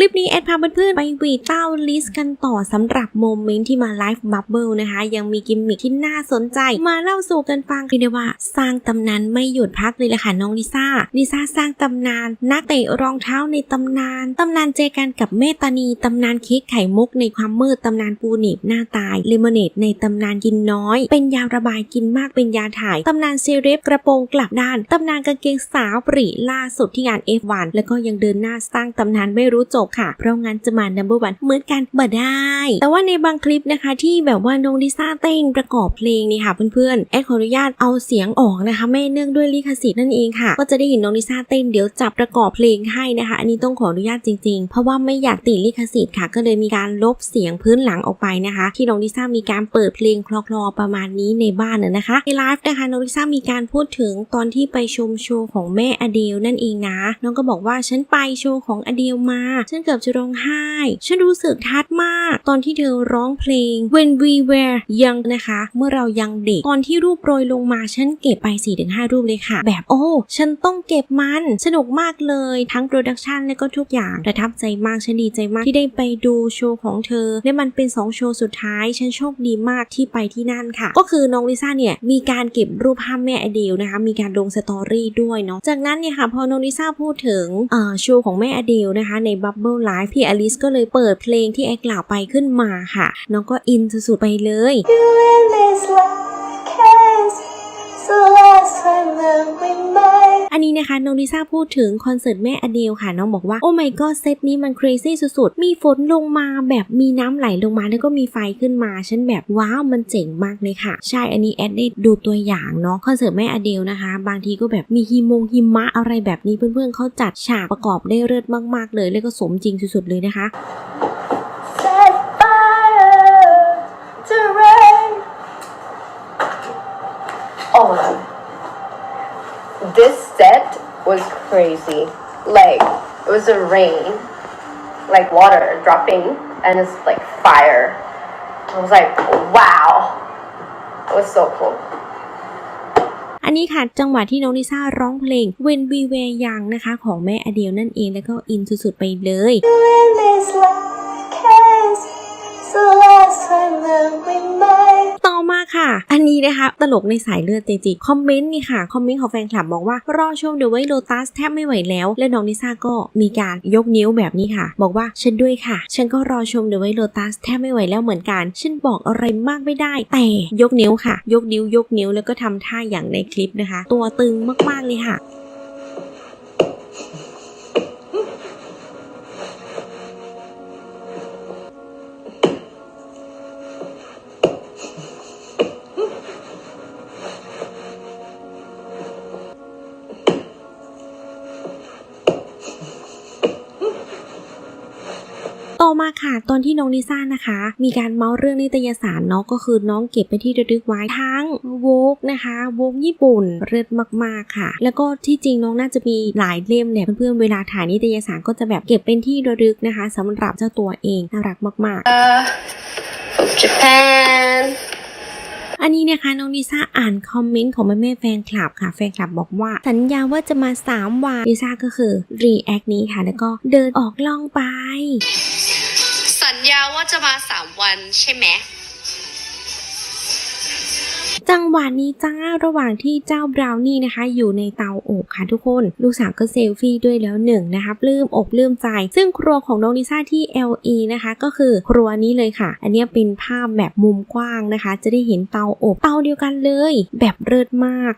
คลิปนี้แอดพาเพื่อนๆไปวีเต้าลิสกันต่อสำหรับโมเมนต์ที่มาไลฟ์บับเบิลนะคะ ยังมีกิมมิคที่น่าสนใจ มาเล่าสู่กันฟังเรียกได้ว่า สร้างตำนานไม่หยุดพักเลยแหละค่ะน้องลิซ่าลิซ่าสร้างตำนาน นักเตะรองเท้าในตำนานตำนานเจกันกับเมตานีตำนานเค้กไข่มุกในความมืดตำนานปูหนีบหน้าตายเลมอนเนดในตำนานกินน้อย เป็นยาระบายกินมากเป็นยาถ่ายตำนานเซเรฟกระโปรงกลับด้านตำนานกางเกงสาวปรีล่าสุดที่งาน F1 แล้วก็ยังเดินหน้าสร้างตำนานไม่รู้จบค่ะ เพราะงั้นจะมา number one เหมือนกันบ่ได้ แต่ว่าในบางคลิปนะคะที่แบบว่าน้องลิซ่าเต้นประกอบเพลงนี่ค่ะเพื่อนๆแอดขออนุญาตเอาเสียงออกนะคะ ไม่เนื่องด้วยลิขสิทธิ์นั่นเองค่ะ ก็จะได้เห็นน้องลิซ่าเต้นเดี๋ยวจับประกอบเพลงให้นะคะ อันนี้ต้องขออนุญาตจริงๆ เพราะว่าไม่อยากติดลิขสิทธิ์ค่ะ ก็เลยมีการลบเสียงพื้นหลังออกไปนะคะ ที่น้องลิซ่ามีการเปิดเพลงคลอๆประมาณนี้ในบ้านน่ะนะคะในไลฟ์นะคะน้องลิซ่ามีการพูดถึงตอนที่ไปชมโชว์ของแม่อเดลนั่นเองนะน้องก็บอกว่าฉันไปโชว์ของอเดลมาฉันเกือบจะร้องไห้ ฉันรู้สึกทัดมาก ตอนที่เธอร้องเพลง When We Were Young นะคะ เมื่อเรายังเด็ก ตอนที่รูปโปรยลงมาฉันเก็บไป 4-5 รูปเลยค่ะ แบบโอ้ ฉันต้องเก็บมัน สนุกมากเลยทั้งโปรดักชันและก็ทุกอย่างประทับใจมากฉันดีใจมากที่ได้ไปดูโชว์ของเธอ และมันเป็น 2 โชว์สุดท้าย ฉันโชคดีมากที่ไปที่นั่นค่ะ ก็คือน้องลิซ่าเนี่ยมีการเก็บรูปภาพแม่อเดลนะคะ มีการลงสตอรี่ด้วยเนาะจากนั้นเนี่ยค่ะพอน้องลิซ่าพูดถึงโชว์ของแม่อเดลนะคะในบับเบ Bubble Life พี่อลิสก็เลยเปิดเพลงที่แอกล่าวไปขึ้นมาค่ะ น้องก็อินสุดๆไปเลย Doing this like cause อันนี้นะคะน้องลิซ่าพูดถึงคอนเสิร์ตแม่อเดลค่ะน้องบอกว่าโอ้ my god เซตนี้มัน crazy สุดๆ มีฝนลงมาแบบมีน้ำไหลลงมาแล้วก็มีไฟขึ้นมา ฉันแบบว้าวมันเจ๋งมากเลยค่ะ ใช่อันนี้แอดได้ดูตัวอย่างเนาะคอนเสิร์ตแม่อเดลนะคะ บางทีก็แบบมีหิมงหิมะอะไรแบบนี้เพื่อนๆเขาจัดฉากประกอบได้เลิศมากๆเลย แล้วก็สมจริงสุดๆเลยนะคะ Oh. This set was crazy. Like, it was a rain, like water dropping, and it's like fire. I was like, wow. It was so cool. อันนี้ค่ะ จังหวะที่น้องลิซ่าร้องเพลง When We Were Young นะคะ ของแม่อเดลนั่นเองแล้วก็อินสุดๆไปเลย Doing this like ค่ะ อันนี้นะคะ ตลกในสายเลือดจริงๆคอมเมนต์นี่ค่ะ คอมเมนต์ของแฟนคลับบอกว่ารอชมเดอะไวโลตัสแทบไม่ไหวแล้ว และน้องนิซ่าก็มีการยกนิ้วแบบนี้ค่ะ บอกว่าฉันด้วยค่ะ ฉันก็รอชมเดอะไวโลตัสแทบไม่ไหวแล้วเหมือนกัน ฉันบอกอะไรมากไม่ได้ แต่ยกนิ้วค่ะ ยกนิ้วยกนิ้วแล้วก็ทำท่าอย่างในคลิปนะคะ ตัวตึงมากๆเลยค่ะ ต่อมาค่ะตอนที่น้องลิซ่านะคะ มีการเมาส์เรื่องนิตยสารเนาะก็คือน้องเก็บไปที่ระลึกไว้ทั้งโวกนะคะโวกญี่ปุ่นเลิศมากๆค่ะ แล้วก็ที่จริงน้องน่าจะมีหลายเล่มเนี่ยเพื่อนๆเวลาถ่ายนิตยสารก็จะแบบเก็บเป็นที่ระลึกนะคะสำหรับเจ้าตัวเองน่ารักมากๆ Uh, Japan. อันนี้นะคะน้องลิซ่าอ่านคอมเมนต์ของแม่แม่แฟนคลับค่ะ แฟนคลับบอกว่า สัญญาว่าจะมา 3 วันลิซ่าก็คือรีแอคนี้ค่ะ แล้วก็เดินออกล่องไป สัญญาว่าจะมาสามวันใช่ไหม จังหวะนี้จ้าระหว่างที่เจ้าบราวนี่นะคะ อยู่ในเตาอบค่ะทุกคน ลูกสาวก็เซลฟี่ด้วยแล้วหนึ่งนะคะปลื้มอกปลื้มใจ ซึ่งครัวของน้องลิซ่าที่ LE นะคะ ก็คือครัวนี้เลยค่ะ อันนี้เป็นภาพแบบมุมกว้างนะคะ จะได้เห็นเตาอบเตาเดียวกันเลย แบบเลิศมาก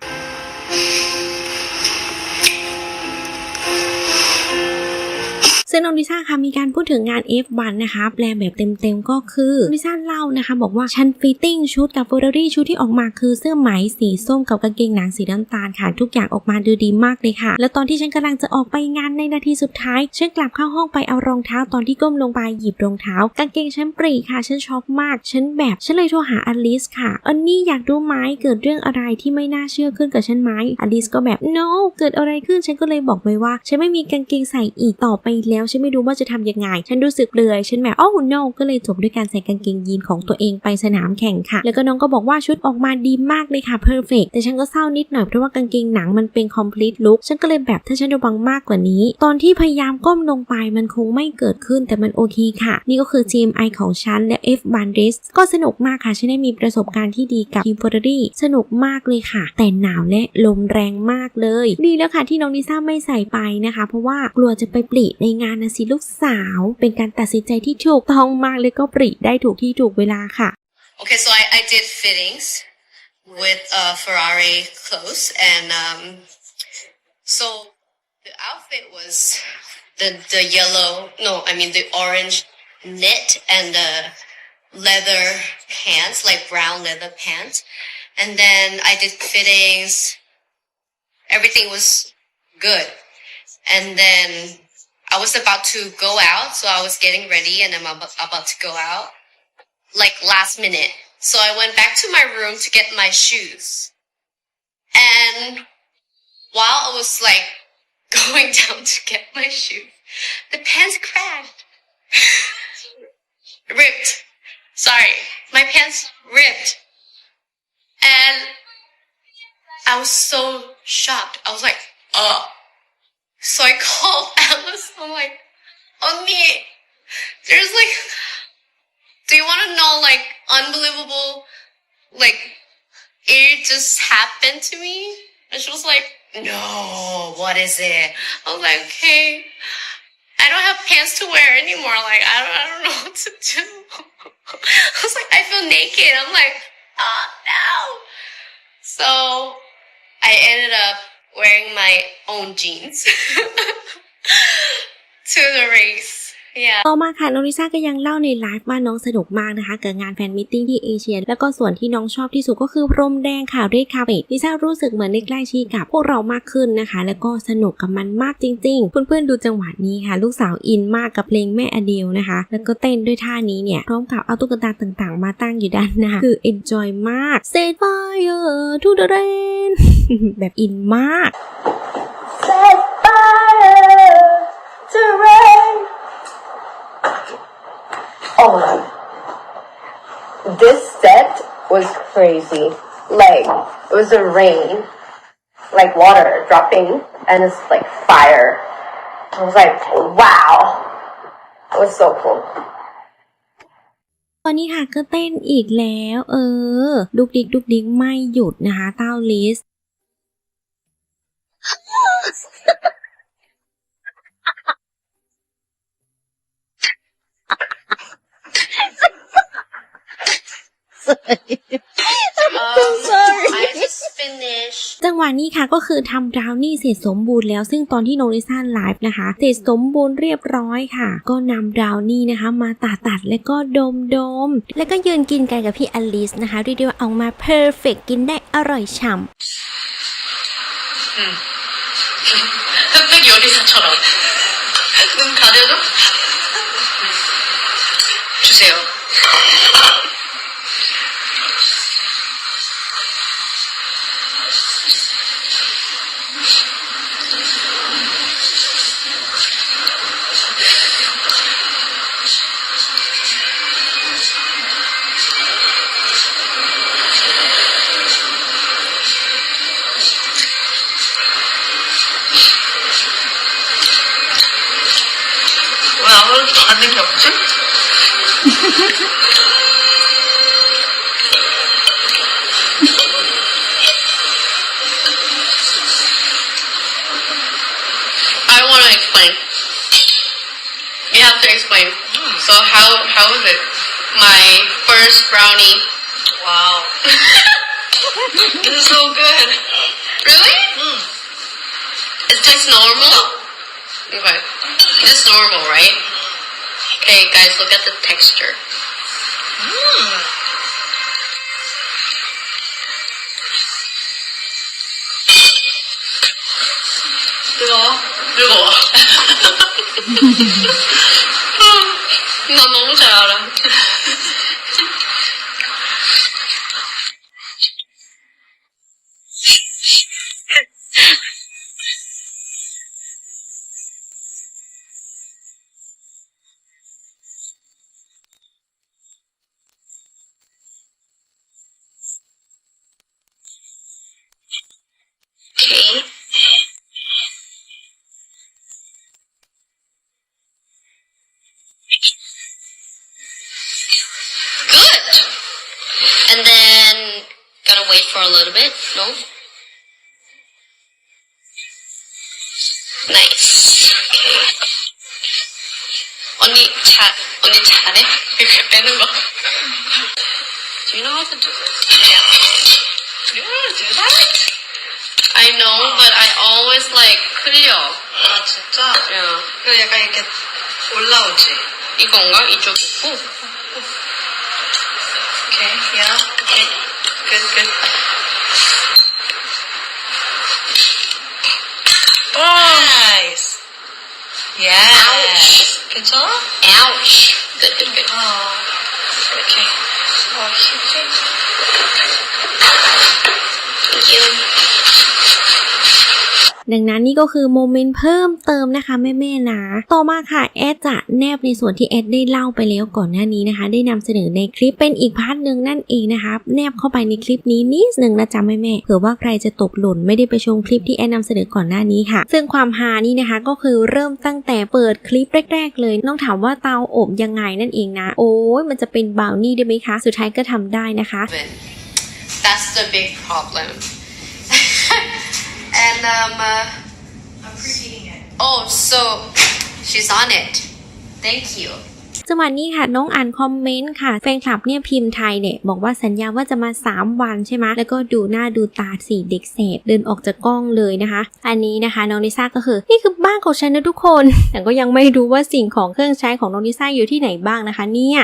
ซึ่งน้องลิซ่าค่ะมีการพูดถึงงาน F1 นะคะแปลแบบเต็มๆก็คือลิซ่าเล่านะคะ บอกว่าฉันฟิตติ้งชุดกับเฟอร์รารี่ชุดที่ออกมาคือเสื้อไหมสีส้มกับกางเกงหนังสีน้ำตาลค่ะ ทุกอย่างออกมาดูดีมากเลยค่ะ แล้วตอนที่ฉันกำลังจะออกไปงานในนาทีสุดท้ายฉันกลับเข้าห้องไปเอารองเท้าตอนที่ก้มลงไปหยิบรองเท้ากางเกงฉันปรีค่ะฉันช็อกมากฉันแบบฉันเลยโทรหาอลิสค่ะอันนี้อยากรู้ไหมเกิดเรื่องอะไรที่ไม่น่าเชื่อขึ้นกับฉันไหมอลิสก็แบบ no เกิดอะไรขึ้นฉันก็เลยบอกไปว่า ฉันไม่มีกางเกงใส่อีกต่อไปแล้วแล้วฉันไม่รู้ว่าจะทำยังไง ฉันรู้สึกเลือยฉันแบบโอ้ no ก็เลยจบด้วยการใส่กางเกงยีนของตัวเองไปสนามแข่งค่ะ แล้วก็น้องก็บอกว่าชุดออกมาดีมากเลยค่ะ perfect แต่ฉันก็เศร้านิดหน่อยเพราะว่ากางเกงหนังมันเป็น complete look ฉันก็เลยแบบถ้าฉันระวังมากกว่านี้ ตอนที่พยายามก้มลงไปมันคงไม่เกิดขึ้นแต่มันโอเคค่ะ นี่ก็คือ GMI ของฉันและ F b a n d r a c e ก็สนุกมากค่ะฉันได้มีประสบการณ์ที่ดีกับทีม Ferrari สนุกมากเลยค่ะ แต่หนาวและลมแรงมากเลย ดีแล้วค่ะที่น้องลิซ่าไม่ใส่ไปนะคะ เพราะว่ากลัวจะไปปริในงานานะสิลูกสาว เป็นการตัดสินใจที่ถูกต้องมากเลยก็ปริได้ถูกที่ถูกเวลาค่ะ Okay, so I, I did fittings with uh, Ferrari clothes, and um, so the outfit was the the yellow, no, I mean the orange knit and the leather pants, like brown leather pants, and then I did fittings. Everything was good, and then I was about to go out, so I was getting ready, and I'm about, to go out like last minute. So I went back to my room to get my shoes. And while I was like going down to get my shoes, the pants cracked. ripped. Sorry. My pants ripped. And I was so shocked. I was like, oh. So I called Alice. I'm like, Oni, there's like do you want to know like unbelievable like it just happened to me? And she was like no what is it? I was like okay i don't have pants to wear anymore. Like i don't, I don't know what to do. I was like i feel naked. I'm like oh no. So i ended up wearing my own jeans to the race yeah ต่อมาค่ะน้องลิซ่าก็ยังเล่าในไลฟ์ว่าน้องสนุกมากนะคะกับงานแฟนมิทติ้งที่เอเชีย แล้วก็ส่วนที่น้องชอบที่สุดก็คือพรมแดงค่ะเรดคาเฟ่ลิซ่ารู้สึกเหมือนได้ใกล้ชิดกับพวกเรามากขึ้นนะคะ แล้วก็สนุกกับมันมากจริงๆ เพื่อนๆดูจังหวะนี้ค่ะ ลูกสาวอินมากกับเพลงแม่อเดลนะคะ แล้วก็เต้นด้วยท่านี้เนี่ยพร้อมกับเอาตุ๊กตาต่างๆ มาตั้งอยู่ด้านหน้าคือ enjoy มาก set fire to the rain แบบอินมาก Set fire to rain. Oh, this set was crazy. Like, it was a rain, like water dropping, and it's like fire. I was like, wow. It was so cool. ตอนนี้ค่ะก็เต้นอีกแล้ว เออ ดุกดิกดุกดิกไม่หยุดนะคะ เต้าลิส um, i just finished จังหวะนี้ค่ะก็คือทำบราวนี่เสร็จสมบูรณ์แล้ว ซึ่งตอนที่โนริซ่าไลฟ์นะคะ เสร็จสมบูรณ์เรียบร้อยค่ะ ก็นำบราวนี่นะคะ มาตัดตัดๆแล้วก็ดมดมๆแล้วก็ยืนกินกันกับพี่อลิสนะคะเรียกได้ว่าออกมาเพอร์เฟกกินได้อร่อยฉ่ำ 흑백 요리사처럼 have to explain. So how how is it? My first brownie. Wow. this is so good. Really? It's just normal. Okay. Just normal, right? Okay, guys, look at the texture. 뜨거워? 뜨거워. 他弄起来了。wait for a little bit. No. Nice. Okay. 언니 잘 언니 잘해? 이렇게 빼는 거. Do you know how to do this? Yeah. You know how to do that? I know, but I always like 클리어. 아 진짜? Yeah. 그 약간 이렇게 올라오지. 이건가? 이쪽 있고. Okay. Yeah. Okay. good, good. Nice. Yes. Ouch. Good job. Ouch. Good, good, good. Oh. Okay. Oh, Thank you. ดังนั้นนี่ก็คือโมเมนต์เพิ่มเติมนะคะแม่ๆนะต่อมาค่ะแอดจะแนบในส่วนที่แอดได้เล่าไปแล้วก่อนหน้านี้นะคะ ได้นำเสนอในคลิปเป็นอีกพาร์ทหนึ่งนั่นเองนะคะแนบเข้าไปในคลิปนี้นิดหนึ่งนะจ๊ะแม่ๆเผื่อว่าใครจะตกหล่นไม่ได้ไปชมคลิปที่แอดนำเสนอก่อนหน้านี้ค่ะ ซึ่งความฮานี่นะคะก็คือเริ่มตั้งแต่เปิดคลิปแรก ๆ เลยน้องถามว่าเตาอบยังไงนั่นเองนะ โอ้ยมันจะเป็นบาวนี่ได้ไหมคะ สุดท้ายก็ทำได้นะคะ That's the big problem. And um. Uh, I'm preheating it. Oh, so she's on it. Thank you. จังหวะนี้ค่ะ น้องอ่านคอมเมนต์ค่ะ แฟนคลับเนี่ยพิมพ์ไทยเนี่ย บอกว่าสัญญาว่าจะมา 3 วันใช่ไหมแล้วก็ดูหน้าดูตาสีเด็กเสพเดินออกจากกล้องเลยนะคะ อันนี้นะคะน้องลิซ่าก็คือ นี่คือบ้านของฉันนะทุกคน แต่ก็ยังไม่รู้ว่าสิ่งของเครื่องใช้ของน้องลิซ่าอยู่ที่ไหนบ้างนะคะ เนี่ย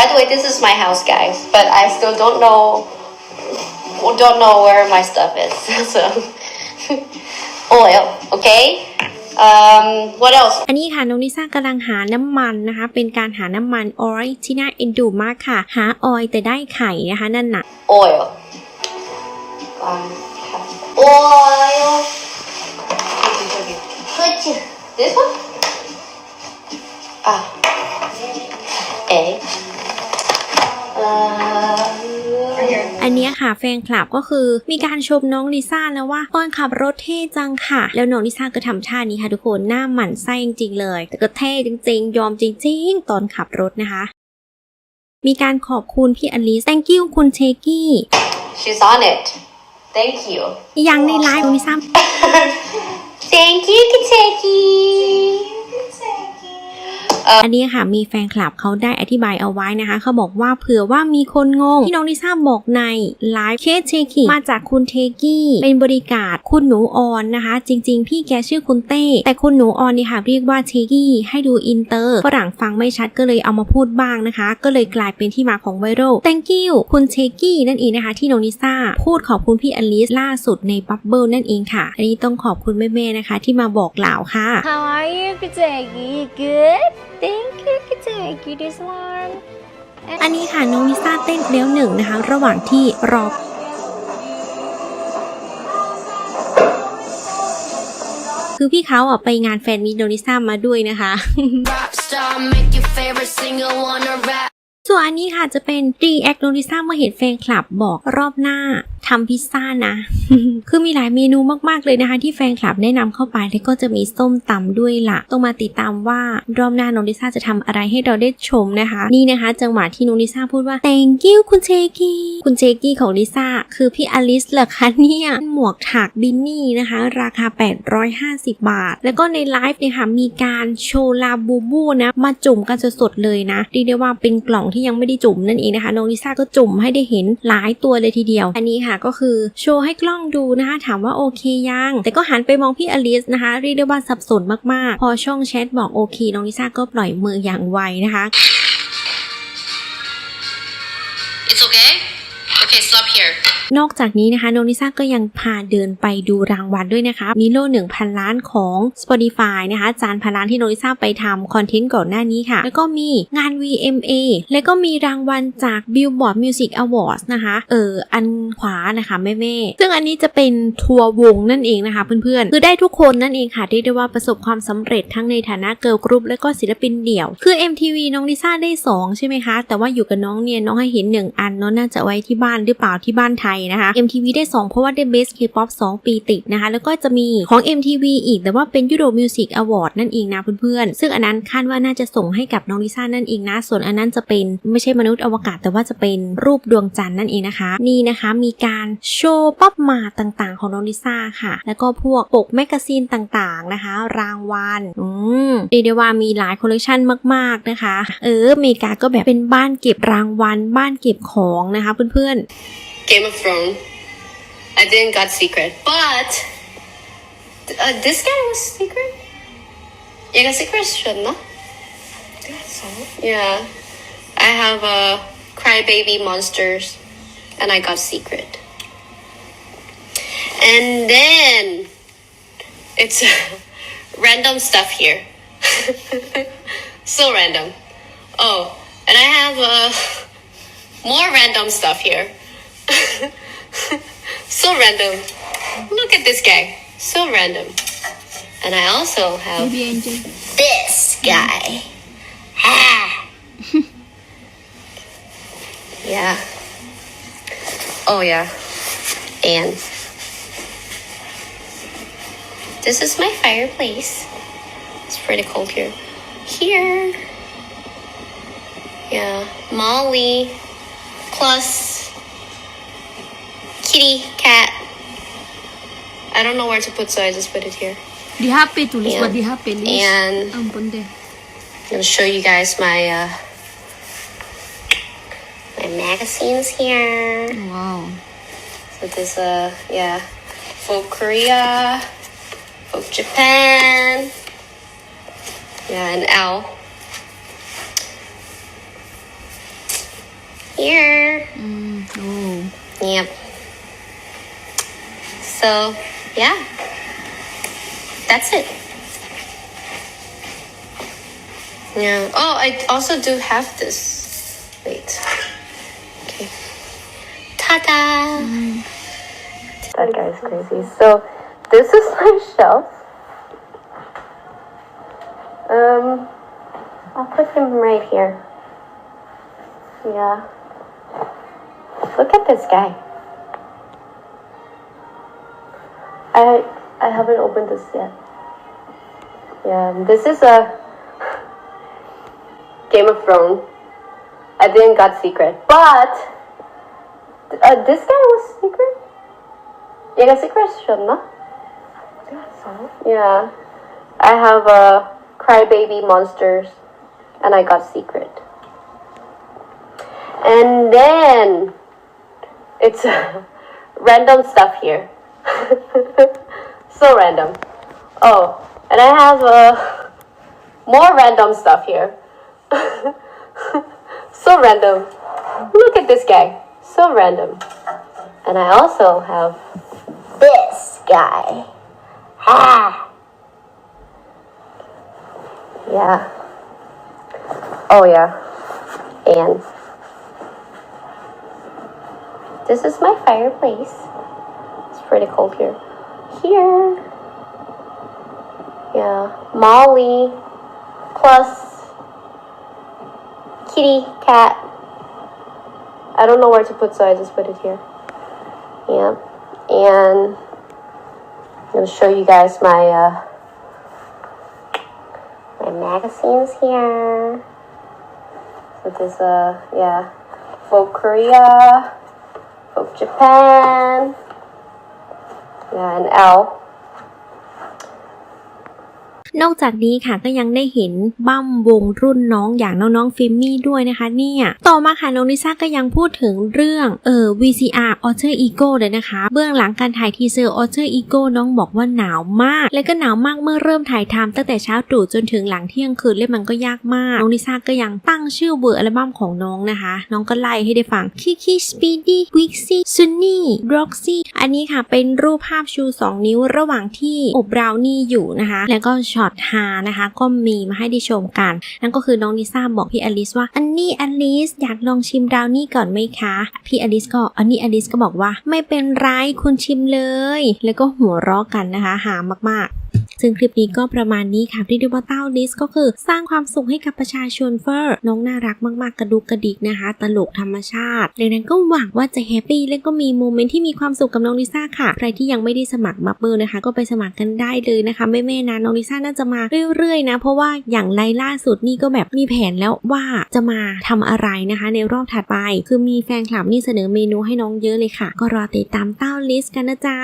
By the way, this is my house, guys, but I still don't know don't know where my stuff is. So oil, okay? Um, what else? อันนี้ค่ะน้องลิซ่ากำลังหาน้ำมันนะคะ เป็นการหาน้ำมันออยที่น่าเอ็นดูมากค่ะ หาออยแต่ได้ไข่นะคะนั่นน่ะ Oil. Um, oil. This one? Ah. A. Uh, อันเนี้ยค่ะแฟนคลับก็คือมีการชมน้องลิซ่าแล้วว่าตอนขับรถเท่จังค่ะ แล้วน้องลิซ่าก็ทำท่านี้ค่ะทุกคนหน้าหมันไส้จริงๆเลย แต่ก็เท่จริง ๆ ยอมจริง ๆ ตอนขับรถนะคะ มีการขอบคุณพี่อลิส thank you คุณเชกี้ she's on it. Thank you. ยังในไลฟ์น้องลิซ่า Thank you, Kentucky. อันนี้ค่ะมีแฟนคลับเขาได้อธิบายเอาไว้นะคะ เขาบอกว่าเผื่อว่ามีคนงงที่น้องลิซ่าบอกในไลฟ์เคสเชคิมาจากคุณเทกี้เป็นบริการคุณหนูออนนะคะ จริง ๆ พี่แกชื่อคุณเต้ แต่คุณหนูออนนี่ค่ะเรียกว่าเทกี้ให้ดูอินเตอร์ฝรั่งฟังไม่ชัดก็เลยเอามาพูดบ้างนะคะ ก็เลยกลายเป็นที่มาของไวรัล thank you คุณเชกี้นั่นเองนะคะ ที่น้องลิซ่าพูดขอบคุณพี่อลิสล่าสุดในบับเบิลนั่นเองค่ะ อันนี้ต้องขอบคุณแม่ๆนะคะ ที่มาบอกกล่าวค่ะ How are you, Kategi? Good? Thank you, Kategi. This one. อันนี้ค่ะน้องลิซ่าเต้นแล้วหนึ่งนะคะ ระหว่างที่รอคือพี่เขาอะไปงานแฟนมีตน้องลิซ่ามาด้วยนะคะ Rockstar, make your favorite singer wanna rap. ส่วนอันนี้ค่ะจะเป็นรีแอคโนลิซ่าเมื่อเห็นแฟนคลับบอกรอบหน้า ทำพิซซ่านะ คือมีหลายเมนูมากๆเลยนะคะ ที่แฟนคลับแนะนำเข้าไปแล้วก็จะมีส้มตำด้วยล่ะต้องมาติดตามว่ารอบหน้าน้องลิซ่าจะทำอะไรให้เราได้ชมนะคะ นี่นะคะ จังหวะที่น้องลิซ่าพูดว่า thank you คุณเชกี้คุณเชกี้ของลิซ่าคือพี่อลิสเหรอคะเนี่ยหมวกถักบินนี่นะคะ ราคา 850 บาท แล้วก็ในไลฟ์เนี่ยค่ะมีการโชว์ลาบูบูนะมาจุ่มกันสดๆเลยนะเรียกได้ว่าเป็นกล่องที่ยังไม่ได้จุ่มนั่นเองนะคะน้องลิซ่าก็จุ่มให้ได้เห็นหลายตัวเลยทีเดียว อันนี้ค่ะก็คือโชว์ให้กล้องดูนะคะถามว่าโอเคยัง แต่ก็หันไปมองพี่อลิสนะคะเรียกได้ว่าสับสนมากๆ พอช่องแชทบอกโอเค น้องลิซ่าก็ปล่อยมืออย่างไวนะคะ It's okay? Okay, stop here. นอกจากนี้นะคะน้องลิซ่าก็ยังพาเดินไปดูรางวัลด้วยนะคะมิโล1,000 ล้านของ Spotify นะคะ จานพันล้านที่น้องลิซ่าไปทำคอนเทนต์ก่อนหน้านี้ค่ะ แล้วก็มีงาน VMA แล้วก็มีรางวัลจาก Billboard Music Awards นะคะ เอออันขวานะคะแม่ๆซึ่งอันนี้จะเป็นทัวร์วงนั่นเองนะคะเพื่อนๆ คือได้ทุกคนนั่นเองค่ะเรียกได้ว่าประสบความสำเร็จทั้งในฐานะเกิร์ลกรุ๊ปและก็ศิลปินเดี่ยว คือ MTV น้องลิซ่าได้ 2 ใช่ไหมคะ แต่ว่าอยู่กับน้องเนี่ยน้องให้เห็น 1 อันเนาะน่าจะไว้ที่บ้านหรือเปล่าที่บ้านไทยนะคะ MTV ได้ 2 เพราะว่าได้ Best K-pop 2 ปีติดนะคะ แล้วก็จะมีของ MTV อีกแต่ว่าเป็น Euro Music Award นั่นเองนะเพื่อนๆ ซึ่งอันนั้นคาดว่าน่าจะส่งให้กับน้องลิซ่านั่นเองนะ ส่วนอันนั้นจะเป็นไม่ใช่มนุษย์อวกาศ แต่ว่าจะเป็นรูปดวงจันทร์นั่นเองนะคะ นี่นะคะมีการโชว์ป๊อปมาต่างๆ ของน้องลิซ่าค่ะ แล้วก็พวกปกแมกกาซีนต่างๆนะคะ รางวัลอืมเรียกได้ว่ามีหลายคอลเลคชันมากๆนะคะ เอออเมริกาก็แบบเป็นบ้านเก็บรางวัล บ้านเก็บของนะคะเพื่อน Game of Thrones. I didn't got Secret, but uh, this guy was Secret. You got Secret, no? So. Yeah, I have a uh, Crybaby Monsters, and I got Secret. And then it's random stuff here. so random. Oh, and I have a. Uh, more random stuff here. so random. Look at this guy. So random. And I also have this guy. Ah. yeah. Oh yeah. And this is my fireplace. It's pretty cold here. Here. Yeah. Molly plus kitty cat. I don't know where to put so I just put it here. Di HP tulis Yeah. buat di HP Lis. And Ampun deh. I'm gonna show you guys my uh my magazines here. Wow. So this uh yeah, Vogue Korea, Vogue Japan, yeah, and L. Here, Hmm. Oh. yep. So yeah, that's it. Yeah. Oh, I also do have this. Wait. Okay. Ta-da! That guy's crazy. So this is my shelf. Um, I'll put him right here. Yeah. Look at this guy. I I haven't opened this yet. Yeah, this is a Game of Thrones. I didn't got secret, but uh, this guy was secret. You got secret, Shunna? Yeah, I have a crybaby monsters, and I got secret. And then it's random stuff here. so random. Oh, and I have uh, more random stuff here. so random. Look at this guy. So random. And I also have this guy. Ah. Yeah. Oh yeah. And this is my fireplace. It's pretty cold here. Here. Yeah. Molly plus kitty cat. I don't know where to put, so I just put it here. Yeah. And I'm gonna show you guys my uh, my magazines here. So there's uh yeah, Vogue Korea, Vogue Japan, yeah, and L. นอกจากนี้ค่ะก็ยังได้เห็นบั้มวงรุ่นน้องอย่างน้องๆฟิมมี่ด้วยนะคะเนี่ยต่อมาค่ะน้องลิซ่าก็ยังพูดถึงเรื่องเออ VCR Alter Ego เลยนะคะ เบื้องหลังการถ่ายทีเซอร์ Alter Ego น้องบอกว่าหนาวมาก และก็หนาวมากเมื่อเริ่มถ่ายทำตั้งแต่เช้าตรู่จนถึงหลังเที่ยงคืนเล่นมันก็ยากมาก น้องลิซ่าก็ยังตั้งชื่อเวอร์อัลบั้มของน้องนะคะ น้องก็ไล่ให้ได้ฟัง Kiki Speedy Wixie Sunny Roxy อันนี้ค่ะเป็นรูปภาพชู 2 นิ้วระหว่างที่อบบราวนี่อยู่นะคะ แล้วก็ช็อตฮานะคะก็มีมาให้ได้ชมกัน นั่นก็คือน้องลิซ่าบอกพี่อลิสว่า อันนี้อลิสอยากลองชิมราวนี่ก่อนไหมคะ พี่อลิสก็อันนี้อลิสก็บอกว่า ไม่เป็นไรคุณชิมเลย แล้วก็หัวเราะกันนะคะ หามากๆ ซึ่งคลิปนี้ก็ประมาณนี้ค่ะที่เรียกว่าเต้าลิสก็คือสร้างความสุขให้กับประชาชนเฟอร์ น้องน่ารักมากๆกระดุกกระดิกนะคะ ตลกธรรมชาติดังนั้นก็หวังว่าจะแฮปปี้และก็มีโมเมนต์ที่มีความสุขกับน้องลิซ่าค่ะ ใครที่ยังไม่ได้สมัครบับเบิลนะคะ ก็ไปสมัครกันได้เลยนะคะแม่ๆนะน้องลิซ่าน่าจะมาเรื่อยๆนะ เพราะว่าอย่างไลล่าสุดนี่ก็แบบมีแผนแล้วว่าจะมาทำอะไรนะคะ ในรอบถัดไป คือมีแฟนคลับนี่เสนอเมนูให้น้องเยอะเลยค่ะ ก็รอติดตามเต้าลิสกันนะจ๊ะ